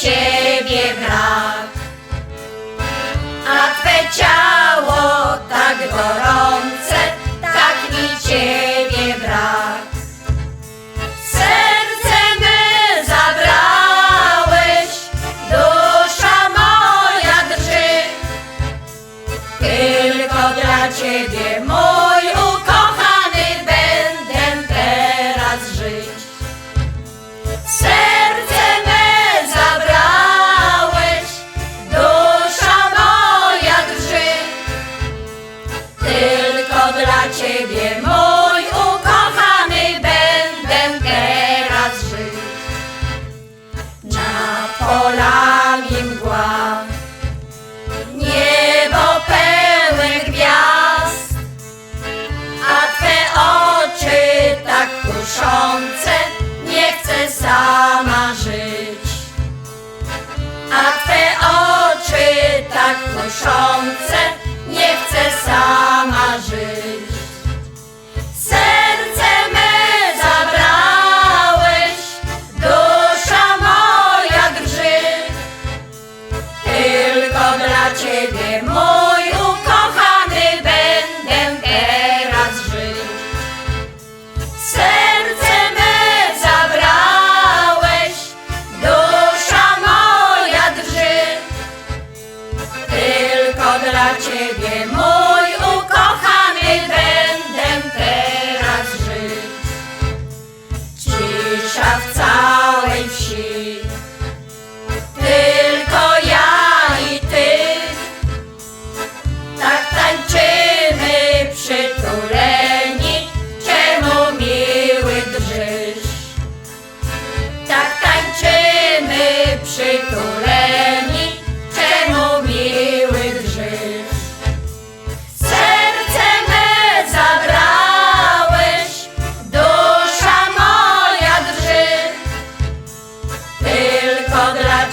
ciebie brak, a twe ciało dla Ciebie, mój ukochany, będę teraz żyć Na polami mgła, niebo pełne gwiazd, a Twe oczy tak kuszące, nie chcę sama żyć. A Twe oczy tak kuszące, nie chcę sama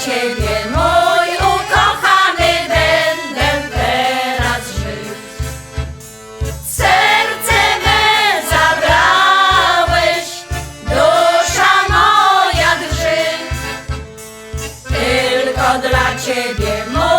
ciebie mój ukochany będę teraz żył. Serce me zabrałeś, dusza moja drży, tylko dla ciebie mój.